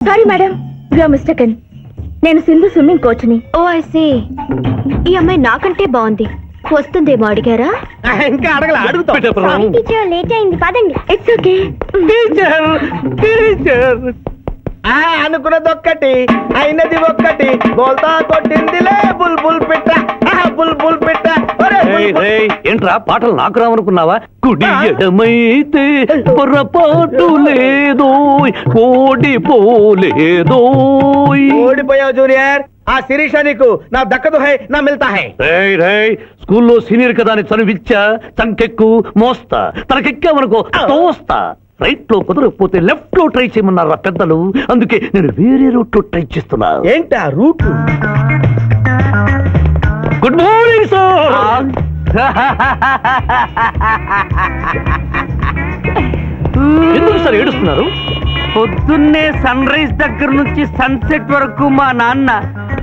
Sorry madam you are mistaken నేను Sindhu swimming కోచ్ని oh I see ఈ అమ్మాయి నాకంటే బాగుంది. వస్తుందేమో అడిగారా? ఇంకా అడగల అడుగుతాం. టీచర్ లేట్ అయింది. పదండి. ఇట్స్ ఓకే టీచర్ టీచర్ ఆ అనుకున్నది ఒక్కటి అయినది ఒక్కటి. బోల్తా కొట్టిందిలే బుల్ బుల్ పిట్ట. బుల్ బుల్ పిట్ట. ఏంట్రా పాటలు నాకు రావనుకున్నావా? కుడి ఎడమైతే పొరపాటు లేదో ఓడిపోలేదో ఓడిపోయావు జూనియర్. ఆ శిరీష నీకు నా దక్కదు హై నా మిల్తా హై. రేయ్ రేయ్ స్కూల్లో సీనియర్ కదా అని చనువిచ్చా చంకెక్కు మోస్తా తనకెక్కామనుకో తోస్తా. రైట్లో కుదరకపోతే లెఫ్ట్లో ట్రై చేయమన్నారు పెద్దలు? అందుకే నేను వేరే రూట్లో ట్రై చేస్తున్నా. ఏంటా రూట్? Good morning sir. ఎందుకు సార్ ఏడుస్తున్నారు? పొద్దున్నే సన్ రైజ్ దగ్గర నుంచి సన్సెట్ వరకు మా నాన్న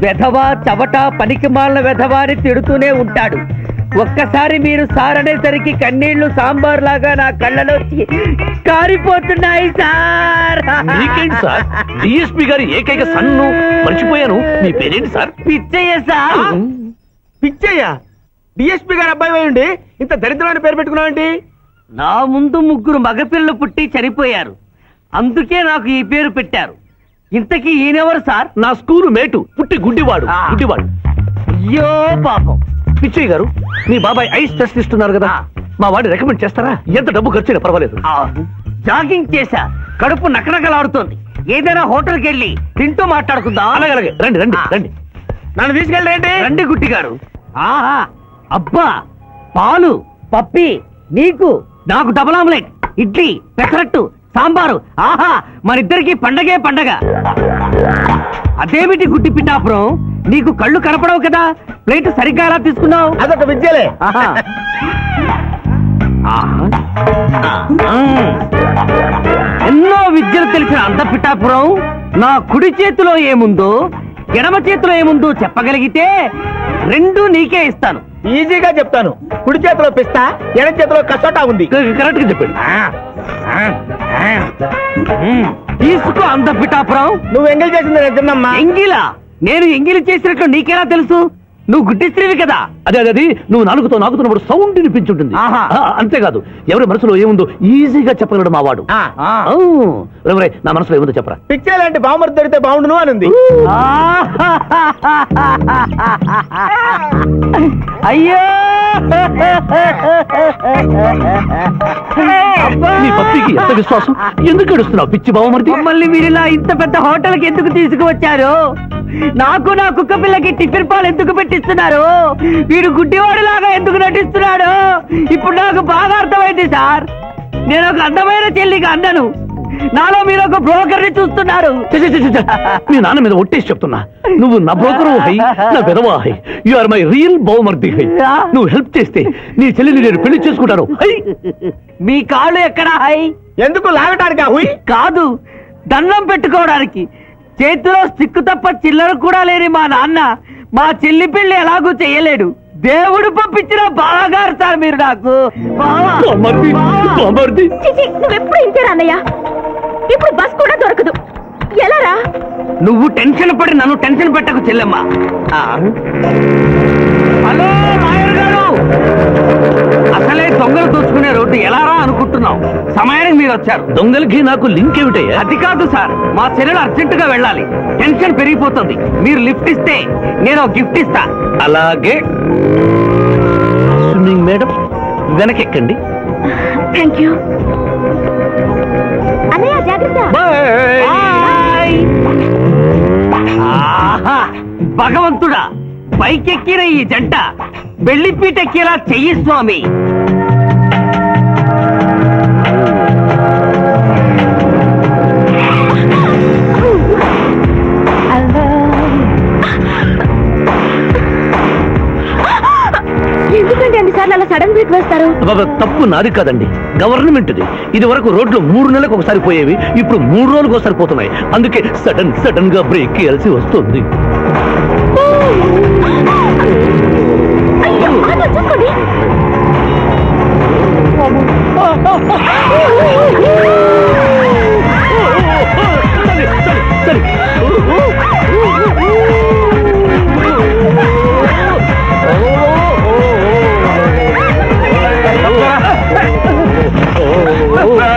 వెధవా చవట పనికి మాలిన వెధవా అని తిడుతూనే ఉంటాడు. ఒక్కసారి మీరు సార్ అనేసరికి కన్నీళ్ళు సాంబార్ లాగా నా కళ్ళలోకి కారిపోతున్నాయి సార్. మీకేంటి సార్? డిఎస్పి గారి ఏకైక సన్ను మర్చిపోయాను. మీ పేరేంటి sir? Pichaiah sir. Pichaiah DSP గారు అబ్బాయి అయి ఉండి ఇంత దరిద్రమైన పేరు పెట్టుకున్నావేంటి నా ముందు ముగ్గురు మగపిల్లలు పుట్టి చనిపోయారు. అందుకే నాకు ఈ పేరు పెట్టారు. ఇంతకీ ఈయనెవరు సార్? నా స్కూలు మేటు. పుట్టి గుడ్డివాడు. ఆ. గుడ్డివాడు. అయ్యో పాపం. పిచ్చయ్య గారు మీ బాబాయ్ ఐస్ టెస్ట్ ఇస్తున్నారు కదా. మా వాడిని రికమెండ్ చేస్తారా? ఎంత డబ్బు ఖర్చు అయినా పర్వాలేదు. ఆ, జాగింగ్ చేశా. కడుపు నకనకలాడుతోంది. ఏదైనా హోటల్కి వెళ్ళి తింటూ మాట్లాడుకుందాం. అలాగే అలాగే. రండి రండి ఆ. రండి. నన్ను తీసుకెళ్ళరేంటి రండి గుట్టి గారు ఆహా అబ్బా పాలు పప్పి నీకు నాకు డబుల్ ఆమ్లెట్ ఇడ్లీ పెసరట్టు సాంబారు ఆహా మనిద్దరికి పండగే పండగ. అదేమిటి గుడ్డి పిఠాపురం? నీకు కళ్ళు కనపడవు కదా? ప్లేట్ సరిగ్గా ఎలా తీసుకున్నావు? అదొక విద్యలే. ఎన్నో విద్యలు తెలిసిన అంత పిఠాపురం నా కుడి చేతిలో ఏముందో ఎడమ చేతిలో ఏముందో చెప్పగలిగితే రెండు నీకే ఇస్తాను. ఈజీగా చెప్తాను. కుడి చేతిలో పిస్తా ఎడ చేతిలో కసోటా ఉంది. కరెక్ట్గా చెప్పండి. తీసుకో అంత పిఠాపురం. నువ్వు ఎంగిల్ చేసింది ఎంగిలా? నేను ఎంగిలి చేసినట్లు నీకెలా తెలుసు? నువ్వు గుడ్డిస్త్రీవి కదా. అదే అదే అది నువ్వు నాలుగుతో నాకుతున్నప్పుడు సౌండ్ వినిపించుంటుంది. అంతేకాదు. ఎవరి మనసులో ఏముందో ఈజీగా చెప్పగలడు మా వాడు. నా మనసులో ఏముందో చెప్పరా. పిచ్చే లాంటి బాంబర్ దొరికితే బాగుండును అని ఉంది అయ్యో! నీ ఎంత విశ్వాసం? ఎందుకు ఏడుస్తున్నావు పిచ్చి బావమరిది మమ్మల్ని మీరు ఇలా ఇంత పెద్ద హోటల్కి ఎందుకు తీసుకువచ్చారు? నాకు నా కుక్క పిల్లకి టిఫిన్ పాలు ఎందుకు పెట్టిస్తున్నారు? వీడు గుడ్డివాడిలాగా ఎందుకు నటిస్తున్నాడు? ఇప్పుడు నాకు బాగా అర్థమైంది సార్. నేను ఒక అందమైన చెల్లికి అందను. నాలో మీరు ఒక బ్రోకర్ని చూస్తున్నారు. ఛ, ఛ, ఛ, ఛ, ఛ. మీ నాన్న మీద ఒట్టేసి చెప్తున్నా. నువ్వు నా బ్రోకరు హై నా విధవా హై. యు ఆర్ మై రియల్ బహుమర్ది హై. నువ్వు హెల్ప్ చేస్తే నీ చెల్లిని నేను పెళ్ళి చేసుకుంటాను. హై. మీ కాళ్ళు ఎక్కడా హై? ఎందుకు లాగటానికి హుయ్? కాదు దండం పెట్టుకోవడానికి. చేతిలో స్టిక్ తప్ప చిల్లర కూడా లేని మా నాన్న మా చెల్లి పెళ్ళి ఎలాగూ చేయలేడు. దేవుడు పంపించిన బాగారు సార్ మీరు నాకు. నువ్వెప్పుడు ఇంతేరా అన్నయ్య ఇప్పుడు బస్ కూడా దొరకదు. ఎలా రా? నువ్వు టెన్షన్ పడి నన్ను టెన్షన్ పెట్టకు చెల్లెమ్మా. హలో లాయర్ గారు. అసలే దొంగలు దోచుకునే రోడ్డు. ఎలా రా అనుకుంటున్నావు సమయానికి మీరు వచ్చారు. దొంగలకి నాకు లింక్ ఏమిటయ్యా? అది కాదు సార్. మా చెల్లెలు అర్జెంట్గా వెళ్ళాలి. టెన్షన్ పెరిగిపోతుంది. మీరు లిఫ్ట్ ఇస్తే నేను ఒక గిఫ్ట్ ఇస్తా. అలాగే. Swimming madam వెనకెక్కండి. Thank you. అన్నయ్య జాగ్రత్త. భగవంతుడా. పైకెక్కిన ఈ జంట. బెల్లిపీటెక్కేలా చెయ్యి స్వామి. అలా సడన్ బ్రేక్ వేస్తారు. తప్పు నాది కాదండి. గవర్నమెంట్ ఇది వరకు రోడ్లు మూడు నెలలకు ఒకసారి పోయేవి ఇప్పుడు మూడు రోజులకు ఒకసారి పోతున్నాయి. అందుకే సడన్ సడన్గా బ్రేక్ వేయాల్సి వస్తుంది. చూసుకోండి. సరే, సరే. సరే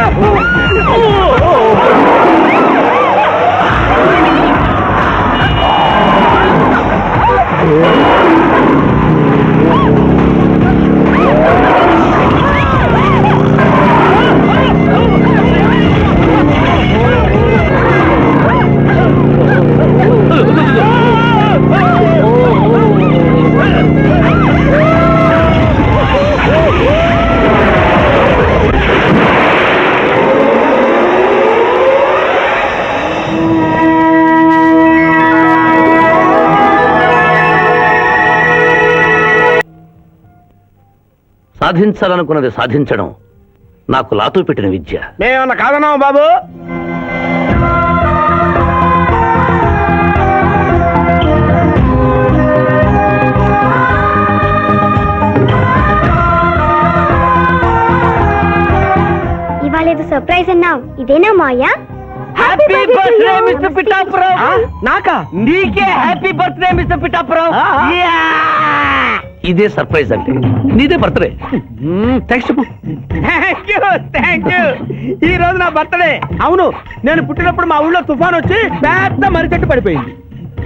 సాధించాలనుకున్నది సాధించడం నాకు లాతో పెట్టిన విద్య. మేమన్నా కాదన్నావు బాబు? సర్ప్రైజ్ అన్నావు. ఇదేనా మాయా? హ్యాపీ బర్త్డే మిస్టర్ పిఠాపురం నాకా? నీకే హ్యాపీ బర్త్డే మిస్టర్ పిఠాపురం. ఇదే సర్ప్రైజ్ అంటే. నీదే బర్త్డే. థ్యాంక్స్ చెప్పు. థ్యాంక్ యూ థ్యాంక్ యూ ఈ రోజు నా బర్త్డే. అవును నేను పుట్టినప్పుడు మా ఊళ్ళో తుఫాన్ వచ్చి పెద్ద మర్రి చెట్టు పడిపోయింది.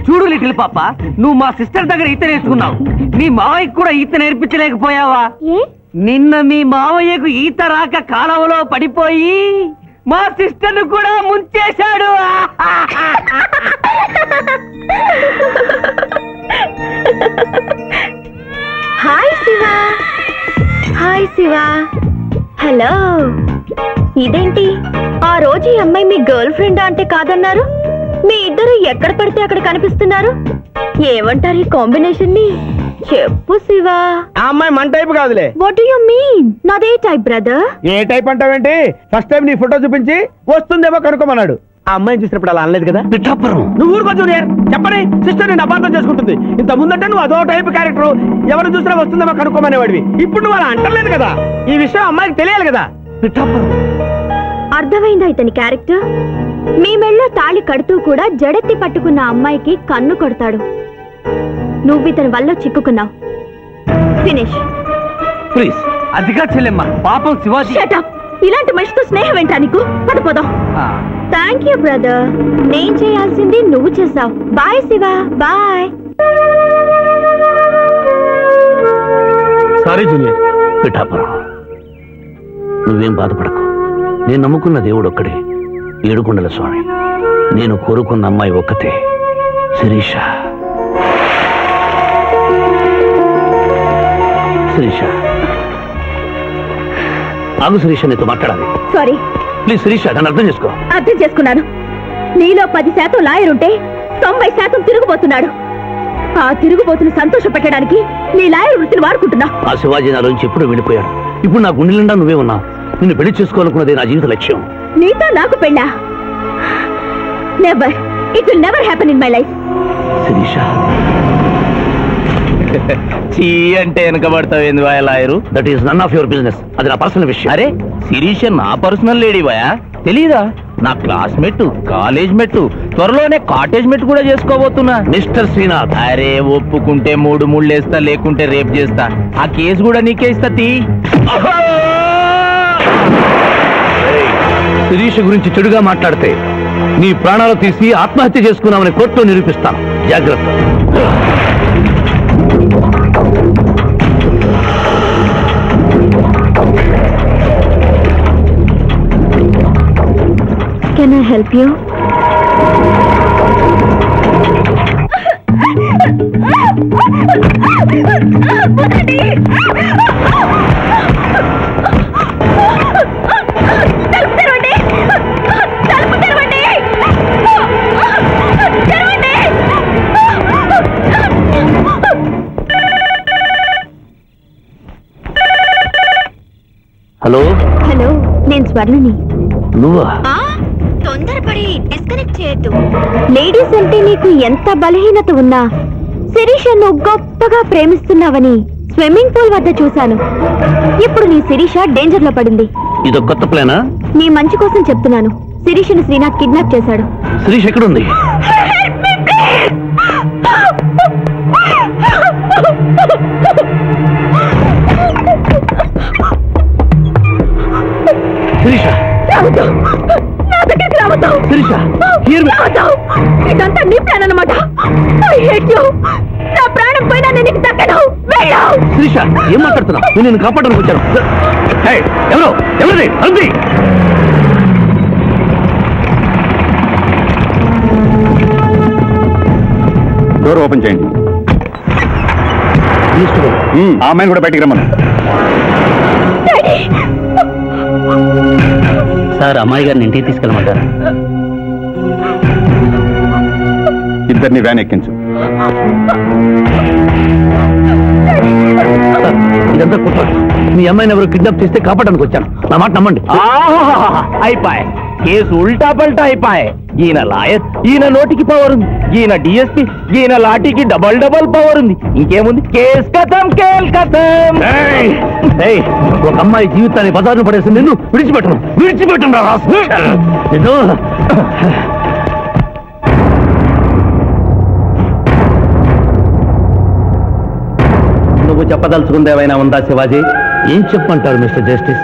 చూడు లిటిల్ పాప నువ్వు మా సిస్టర్ దగ్గర ఈత నేర్చుకున్నావు. నీ మావయ్యకు కూడా ఈత నేర్పించలేకపోయావా? ఏ? నిన్న మీ మావయ్యకు ఈత రాక కాలవలో పడిపోయి మా సిస్టర్ను కూడా ముంచేశాడు. హాయ్ శివ. హలో. ఇదేంటి? ఆ రోజు ఈ అమ్మాయి మీ గర్ల్ ఫ్రెండ్ అంటే కాదన్నారు? మీ ఇద్దరు ఎక్కడ పడితే అక్కడ కనిపిస్తున్నారు? ఏమంటారు ఈ కాంబినేషన్ని చెప్పు శివ. ఆ అమ్మాయి మన టైప్ కాదులే. వాట్ యు మీన్ నాదే టైప్ బ్రదర్ ఏ టైప్ అంటావేంటి? ఫస్ట్ టైం నీ ఫోటో చూపించి వస్తుందేమో కనుక్కోమన్నాడు. ఆ అమ్మాయిని చూసినప్పుడు అలా అనలేదు కదా? పిఠాపురం నువ్వు ఊరుకో జూనియర్. చెప్పని సిస్టర్ నేను అపార్థం చేసుకుంటుంది. ఇంత ముందంటే నువ్వు అదో టైప్ క్యారెక్టర్. ఎవరు చూసినా వస్తుందేమో కనుక్కోమనేవాడివి. ఇప్పుడు నువ్వు అలా అంటలేదు కదా. ఈ విషయం అమ్మాయికి తెలియాలి కదా. పిఠాపురం అర్థమైందా ఇతని క్యారెక్టర్? మీ మెళ్ళో తాళి కడుతూ కూడా జడెత్తి పట్టుకున్న అమ్మాయికి కన్ను కొడతాడు. నువ్వు ఇతని వల్ల చిక్కుకున్నావు. ఫినిష్. ప్లీజ్ అదిగా చెల్లెమ్మ. పాపం శివాజీ ఇలాంటి మనిషితో స్నేహం ఏంటా నీకు? పదపోదాం ఆ, థ్యాంక్ యూ బ్రదర్ నేను చేయాల్సింది నువ్వు చేసావు. Bye Shiva bye sorry junior Pithapuram నువ్వేం బాధపడకు. నేను నమ్ముకున్న దేవుడు ఒక్కడే. ఏడుకొండల స్వామి. నేను కోరుకున్న అమ్మాయి ఒక్కతే శిరీష. శిరీష. ఆగు శిరీష నీతో మాట్లాడాలి. సారీ ప్లీజ్ శిరీష నన్ను అర్థం చేసుకో. అర్థం చేసుకున్నాను. నీలో పది శాతం లాయర్ ఉంటే తొంభై శాతం తిరుగుబోతున్నాడు. ఆ తిరుగుబోతును సంతోష పెట్టడానికి నీ లాయర్ వృత్తిని వాడుకుంటున్నా ఆ శివాజీ నాలోంచి ఎప్పుడు వెళ్ళిపోయాడు. ఇప్పుడు నా గుండె నిండా నువ్వే ఉన్నావు. నిన్ను పెళ్ళి చేసుకోవాలనుకున్నదే నా జీవిత లక్ష్యం. నీతో నాకు పెళ్ళా? Never it will never happen in my life Sirisha చీ అంటే వెనకబడతావు ఏంది వాయ lawyer? That is none of your business అది నా పర్సనల్ విషయం. అరే శిరీష నా పర్సనల్ లేడీ వాయా తెలీదా? నా క్లాస్మేట్ కాలేజ్ మెట్ త్వరలోనే కాటేజ్ మెట్ కూడా చేసుకోబోతున్నా. మిస్టర్ శ్రీనాథ్ అరే ఒప్పుకుంటే మూడు ముళ్ళు వేస్తా లేకుంటే రేపు చేస్తా. ఆ కేసు కూడా నీకే ఇస్తా తీ. శిరీష గురించి చెడుగా మాట్లాడితే నీ ప్రాణాలు తీసి ఆత్మహత్య చేసుకున్నామని కోర్టులో నిరూపిస్తాను. జాగ్రత్త. హెల్ప్ యూ హలో హలో నేను స్వర్ణని. నువ్వా? లేడీస్ అంటే నీకు ఎంత బలహీనత ఉన్నా శిరీష నువ్వు గొప్పగా ప్రేమిస్తున్నావని స్విమ్మింగ్ పూల్ వద్ద చూశాను. ఇప్పుడు నీ శిరీష డేంజర్లో పడింది. ఇదో కొత్త ప్లానా? నీ మంచి కోసం చెప్తున్నాను. శిరీషను శ్రీనాథ్ కిడ్నాప్ చేశాడు. శిరీష్ ఎక్కడుంది? శిరీష! శిరీష here we- ఇదంతా నీ ప్లాన్ అన్నమాట. ఐ హేట్ యు నా ప్రాణం పోయినా నేను నీకు దక్కను. వెళ్ళు శిరీష ఏం మాట్లాడుతున్నావు? నేను నిన్ను కాపాడడానికి వచ్చాను. హే, ఎవరు? ఎవరిది? అంది డోర్ ఓపెన్ చేయండి. తీసుకుని మ్మ్, ఆ అమ్మాయిని కూడా బయటికి రమ్మను. సార్ అమ్మాయి గారిని ఇంటికి తీసుకెళ్ళమంటారా? ఇద్దరిని వ్యాన్ ఎక్కించు. ఇదంతా కుట్ర. మీ అమ్మాయిని ఎవరు కిడ్నాప్ చేస్తే కాపాడడానికి వచ్చాను. నా మాట నమ్మండి. అయిపోయి. కేసు ఉల్టా పల్టా అయిపోయి. ఈయన లాయర్ ఈయన నోటికి పవర్. ఉంది ఈయన డిఎస్పి ఈయన లాఠీకి డబల్ డబల్ పవర్ ఉంది. ఇంకేముంది? కేస్ కథం కేల్ కథం. ఒక అమ్మాయి జీవితాన్ని బజారును పడేసి నిన్ను విడిచిపెట్టను విడిచిపెట్టను. నిన్ను. నువ్వు చెప్పదలుచుకుంది ఏమైనా ఉందా శివాజీ? ఏం చెప్పంటారు మిస్టర్ జస్టిస్?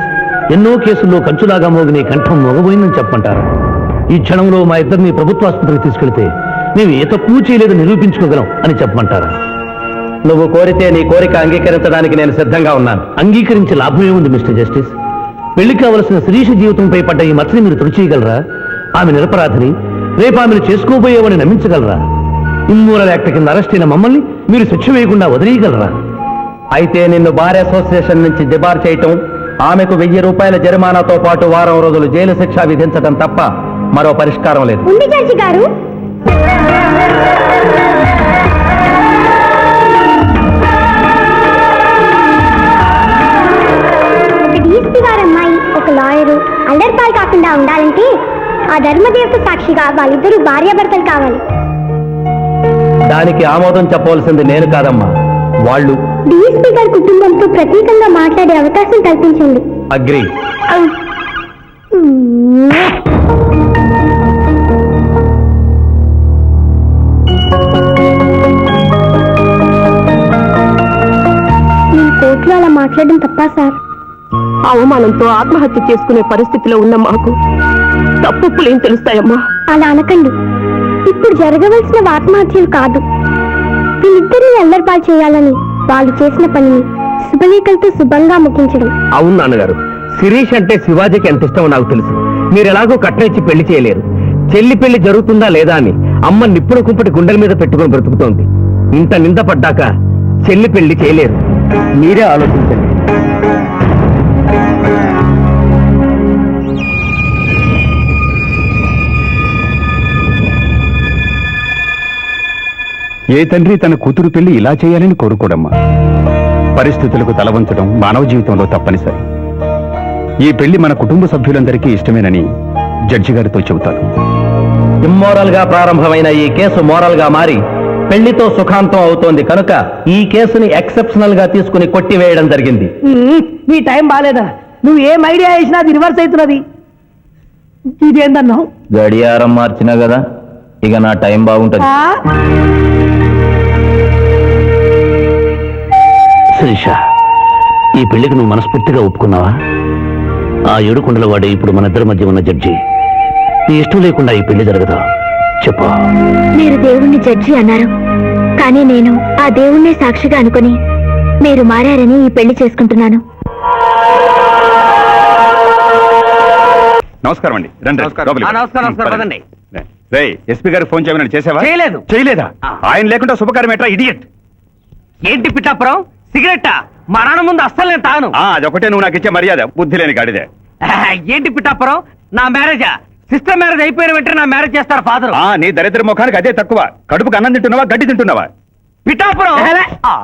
ఎన్నో కేసుల్లో కంచులాగా మోగిన కంఠం మొగబోయిందని చెప్పంటారు ఈ క్షణంలో మా ఇద్దరిని ప్రభుత్వ ఆసుపత్రికి తీసుకెళ్తే మేము ఏ తప్పు చేయలేదు నిరూపించుకోగలం అని చెప్పమంటారా? నువ్వు కోరితే నీ కోరిక అంగీకరించడానికి నేను సిద్ధంగా ఉన్నాను. అంగీకరించే లాభం ఏముంది మిస్టర్ జస్టిస్? పెళ్ళి కావలసిన శిరీష జీవితంపై పడ్డ ఈ మచ్చని మీరు తుడిచేయగలరా? ఆమె నిరపరాధిని రేపు ఆమెను చేసుకోబోయేవని నమ్మించగలరా? ఇమ్మూరల్ యాక్ట్ కింద అరెస్ట్ అయిన మమ్మల్ని మీరు శిక్ష వేయకుండా వదిలేయగలరా? అయితే నిన్ను బార్ అసోసియేషన్ నుంచి డిబార్ చేయటం ఆమెకు వెయ్యి రూపాయల జరిమానాతో పాటు వారం రోజులు జైలు శిక్ష విధించడం తప్ప మరో పరిష్కారం లేదు. గారు. అల్లరిపాలు కాకుండా ఉండాలంటే ఆ ధర్మదేవత సాక్షిగా వాళ్ళిద్దరూ భార్యాభర్తలు కావాలి. దానికి ఆమోదం చెప్పవలసింది నేను కాదమ్మా వాళ్ళు. డిఎస్పీ గారి కుటుంబంతో ప్రత్యేకంగా మాట్లాడే అవకాశం కల్పించండి. అగ్రి. నేను కోర్టులో అలా మాట్లాడడం తప్పా సార్? అవమానంతో ఆత్మహత్య చేసుకునే పరిస్థితిలో ఉన్న మాకు తప్పులేం తెలుస్తాయమ్మా? అలా అనకండి. ఇప్పుడు జరగవలసిన ఆత్మహత్యలు కాదు. వీళ్ళిద్దరిని అల్లరిపాలు చేయాలని వాళ్ళు చేసిన పనిని శుభలేఖలతో శుభంగా ముగించడం. అవును నాన్నగారు. శిరీష్ అంటే శివాజీకి ఎంత ఇష్టమో నాకు తెలుసు. మీరు ఎలాగో కట్టించి పెళ్ళి చేయలేరు. చెల్లి పెళ్ళి జరుగుతుందా లేదా అని అమ్మ నిప్పుల కుంపటి గుండెల మీద పెట్టుకొని బ్రతుకుతోంది. ఇంత నింద పడ్డాక చెల్లి పెళ్ళి చేయలేరు. మీరే ఆలోచించండి. ఏ తండ్రి తన కూతురు పెళ్ళి ఇలా చేయాలని కోరుకోడమ్మా? పరిస్థితులకు తలవంచడం మానవ జీవితంలో తప్పనిసరి. ఈ పెళ్ళి మన కుటుంబ సభ్యులందరికీ ఇష్టమేనని జడ్జి గారితో చెబుతాను. ఇమ్మోరల్గా ప్రారంభమైన ఈ కేసు మోరల్గా మారి పెళ్ళితో సుఖాంతం అవుతోంది కనుక ఈ కేసుని ఎక్సెప్షనల్గా తీసుకుని కొట్టివేయడం జరిగింది. నీ టైం బాగాలేదా నువ్వు ఏం ఐడియా వేసినా అది రివర్స్ అవుతున్నది. ఇదేందన్నావు? గడియారం మార్చినా కదా ఇక నా టైం బాగుంటది? శిరీష ఈ పెళ్ళికి నువ్వు మనస్ఫూర్తిగా ఒప్పుకున్నావా? ఆ ఏడుకొండల వాడే ఇప్పుడు మన ఇద్దరి మధ్య ఉన్న జడ్జి. నీ ఇష్టం లేకుండా ఈ పెళ్ళి జరగదా? చెప్పు. మీరు దేవుణ్ణి జడ్జి అన్నారు. కానీ నేను ఆ దేవుణ్ణి సాక్షిగా అనుకుని మీరు మారారని ఈ పెళ్ళి చేసుకుంటున్నాను. నమస్కారం అండి. రండి లోపలికి. ఆ, నమస్కారం, నమస్కారం, పదండి. రేయ్ ఎస్పీ గారికి ఫోన్ చేయమని చేసావా? చేయలేదు. చేయలేదా? ఆ. ఆయన లేకుండా శుభకార్యం ఎట్రా ఇడియట్ ఏంటి పిట్టాపురం సిగరెట్టా? మా నాన్న ముందు అస్సలు నేను తాను అదొకటే నువ్వు నాకు ఇచ్చే మర్యాద. బుద్ధి లేని గాడిదే. ఏంటి పిట్టాపురం నా మ్యారేజా? సిస్టర్ మ్యారేజ్ అయిపోయిన వెంటనే నా మ్యారేజ్ చేస్తారు ఫాదర్. ఆ నీ దరిద్ర ముఖానికి అదే తక్కువ. కడుపుకి అన్నం తింటున్నావా గడ్డి తింటున్నావా? పిట్టాపురం ఆ,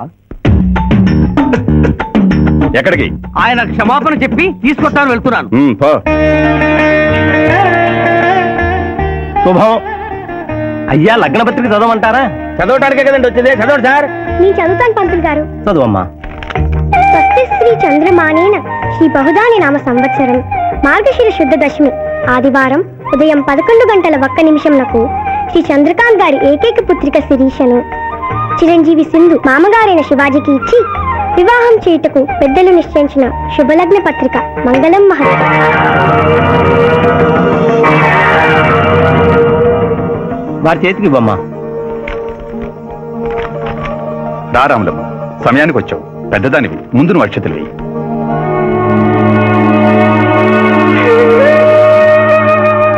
ఎక్కడికి? ఆయన క్షమాపణ చెప్పి తీసుకొస్తాను వెళ్తున్నాను. శుభం. అయ్యా లగ్న పత్రిక చదవమంటారా? చదవటానికే కదండి వచ్చేది. చదవండి సార్. నేను చదువుతాను పంతులు గారు. చదువమ్మా. స్వస్తి శ్రీ చంద్రమానేన శ్రీ బహుదాని నామ సంవత్సరం మార్గశిర శుద్ధ దశమి. ఆదివారం ఉదయం పదకొండు గంటల ఒక్క నిమిషంలకు శ్రీ చంద్రకాంత్ గారి ఏకైక పుత్రిక శిరీషను చిరంజీవి సింధు మామగారైన శివాజీకి ఇచ్చి వివాహం చేయుటకు పెద్దలు నిశ్చయించిన శుభలగ్న పత్రిక మంగళం మహత్. వారి చేతికి బొమ్మ రారాములమ్మ సమయానికి వచ్చావు. పెద్దదానివి ముందు నువ్వు అక్షతలు వేయి.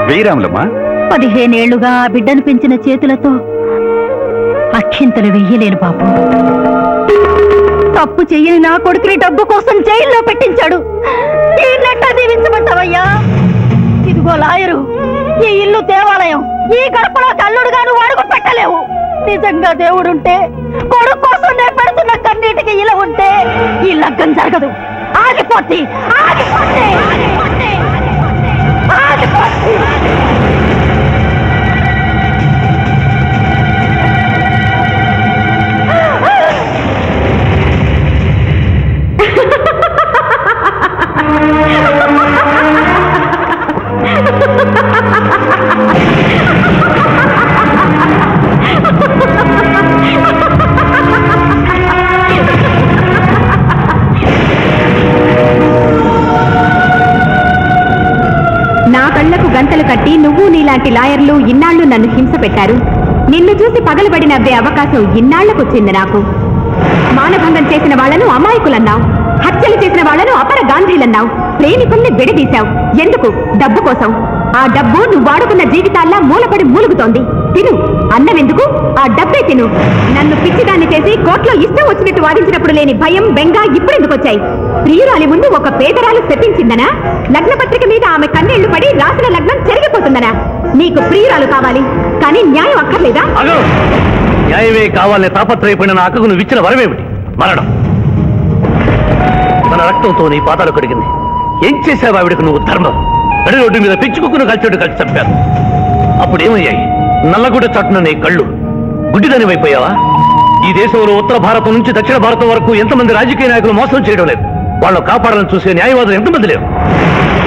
వేయి పదిహేనేళ్ళుగా ఆ బిడ్డను పెంచిన చేతులతో అక్షింతలు వెయ్యలేను బాబు. తప్పు చెయ్యని నా కొడుకుని డబ్బు కోసం జైల్లో పెట్టించాడు. ఈ దీవించమంటావయ్యా? ఇదిగో లాయరు ఈ ఇల్లు దేవాలయం ఈ గడపలో కల్లుడుగాను వాడుకు పెట్టలేవు. నిజంగా దేవుడుంటే కొడుకు కోసం నేను పెడుతున్న కన్నీటికి ఇలా ఉంటే ఈ లగ్గం జరగదు. ఆగిపోతే ఆగిపోతే ఆగిపోతే ఆగిపోతే. లాంటి లాయర్లు ఇన్నాళ్ళు నన్ను హింస పెట్టారు. నిన్ను చూసి పగలబడి నవ్వే అవకాశం ఇన్నాళ్ళకొచ్చింది నాకు. మానభంగం చేసిన వాళ్ళను అమాయకులన్నావు. హత్యలు చేసిన వాళ్ళను అపర గాంధీలన్నావు. ప్రేమికుల్ని విడదీశావు. ఎందుకు? డబ్బు కోసం. ఆ డబ్బు నువ్వు వాడుకున్న జీవితాల్లా మూలపడి మూలుగుతోంది. తిను. అన్నవెందుకు ఆ డబ్బే తిను. నన్ను పిచ్చిదాన్ని చేసి కోర్టులో ఇష్టం వచ్చినట్టు వాదించినప్పుడు లేని భయం బెంగ ఇప్పుడెందుకు వచ్చాయి? ప్రియురాలి ముందు ఒక పేదరాలు శపించిందనా? లగ్న పత్రిక మీద ఆమె కన్నీళ్ళు పడి రాసిన లగ్నం చెరిగిపోతుందనా? నీకు ప్రియురాలు కావాలి కానీ న్యాయం అక్కర్లేదా? అగో! న్యాయమే కావాలనే తాపత్రయపడిన నా అక్కకు నువ్వు ఇచ్చిన వరమేమిటి? మరణం. మన రక్తంతో నీ పాదాలు కడిగింది. ఏం చేశావు ఆవిడకు నువ్వు ధర్మం? నడి రోడ్డు మీద పిచ్చుకుక్కును కలిసేట్టు కలిసి చంపారు. అప్పుడు ఏమయ్యాయి నల్లగుడ్డ చట్టున నీ కళ్ళు. గుడ్డిదని అయిపోయావా? ఈ దేశంలో ఉత్తర భారతం నుంచి దక్షిణ భారతం వరకు ఎంతమంది రాజకీయ నాయకులు మోసం చేయడం లేదు. వాళ్ళు కాపాడాలని చూసే న్యాయవాదులు ఎంతమంది లేవు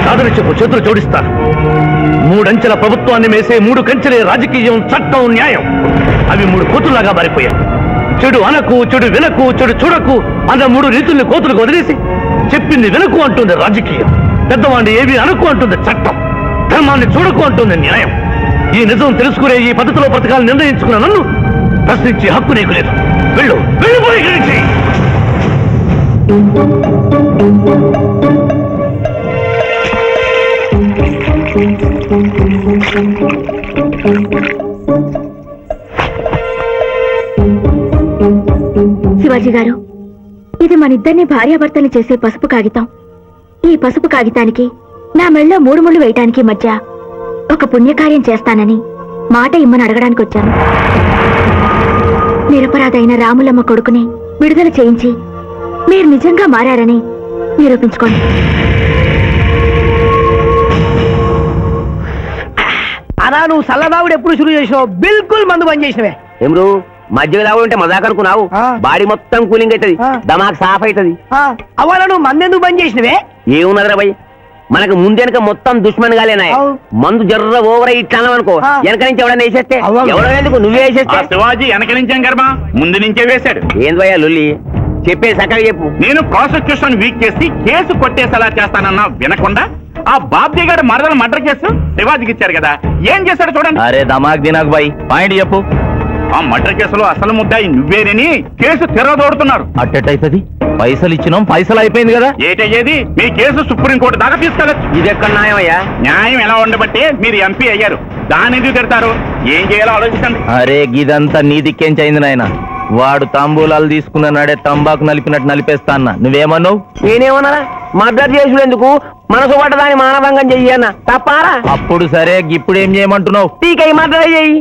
కాదని చెప్పు చేతులు జోడిస్తాను మూడంచెల ప్రభుత్వాన్ని మేసే మూడు కంచెలే రాజకీయం చట్టం న్యాయం. అవి మూడు కూతురులాగా మారిపోయాయి. చెడు అనకు చెడు వినకు చెడు చూడకు అన్న మూడు రీతుల్ని కోతులకు వదిలేసి చెప్పింది వినకు అంటుంది రాజకీయం. పెద్దవాడిని ఏవి అనకు అంటుంది చట్టం. ధర్మాన్ని చూడకు అంటుంది న్యాయం. ఈ నిజం తెలుసుకునే ఈ పద్ధతిలో పథకాలు నిర్ణయించుకున్న నన్ను ప్రశ్నించే హక్కు నీకు లేదు. వెళ్ళు వెళ్ళిపోయి శివాజీ గారు ఇది మన ఇద్దరిని భార్యాభర్తలు చేసే పసుపు కాగితం. ఈ పసుపు కాగితానికి నా మెళ్ళో మూడు ముళ్ళు వేయటానికి మధ్య ఒక పుణ్యకార్యం చేస్తానని మాట ఇమ్మని అడగడానికి వచ్చాను. నిరపరాధైన రాములమ్మ కొడుకుని విడుదల చేయించి మీరు నిజంగా మారారని నిరూపించుకోండి. అలా నువ్వు సల్లదావుడు ఎప్పుడు శురు చేసినావు? బిల్కుల్ మందు బంద్ చేసినవే. ఏమ్రు మధ్య తాగుంటే మజాక్ అనుకున్నావు? ఆ. బాడీ మొత్తం కూలింగ్ అవుతుంది ఆ. దమాక్ సాఫ్ అవుతుంది అవ్వాల నువ్వు? మందు ఎందుకు బంద్ చేసినవే? ఏమున్నదిరా భయ్? మనకు ముందెనక మొత్తం దుష్మన్ గాలేనా అవు. మందు జర్ర ఓవర్ ఇట్లా అనుకో ఆ. వెనక నుంచి ఎవడన్నా వేసేస్తే? అవ్వ. ఎవడో ఎందుకు? నువ్వే ఆ వేసేస్తే శివాజీ వెనక నుంచాం కర్మ ముందు నుంచే వేశాడు. ఏం భయ్యా లొల్లి? చెప్పే సక్కగా చెప్పు. నేను ప్రాసిక్యూషన్ వీక్ చేసి కేసు కొట్టేసేలా చేస్తానన్నా వినకుండా? ఆ బాబ్జీ గారి మరదల మర్డర్ కేసు శివాజీకి ఇచ్చారు కదా. ఏం చేశాడు చూడండి. అరే దమాక్ దినాక్ బాయ్ పాయింట్ చెప్పు. ఆ మర్డర్ కేసులో అసలు ముద్దాయి నువ్వేనని కేసు తిరగదోడుతున్నారు అట్టెట్టయితది? పైసలు ఇచ్చినాం పైసలు అయిపోయింది కదా. ఏటయ్యేది? మీ కేసు సుప్రీంకోర్టు దాకా తీసుకెళ్ళచ్చు. ఇది ఎక్కడ న్యాయమయ్యా న్యాయం ఎలా ఉండబట్టే మీరు ఎంపీ అయ్యారు. దాని ఎందుకు తిడతారు? ఏం చేయాలో ఆలోచించండి. అరే గిదంతా నీ దిక్కేంచైంది నాయన? వాడు తాంబూలాలు తీసుకున్న నాడే తంబాకు నలిపినట్టు నలిపేస్తా అన్న నువ్వేమన్నావు? నేనేమన్నా మర్డర్ చేసుడు ఎందుకు మనసు పడ్డ దాన్ని మానభంగం చెయ్యన్న తప్పారా? అప్పుడు సరే ఇప్పుడు ఏం చేయమంటున్నావు? టీకై మర్డర్ చెయ్యి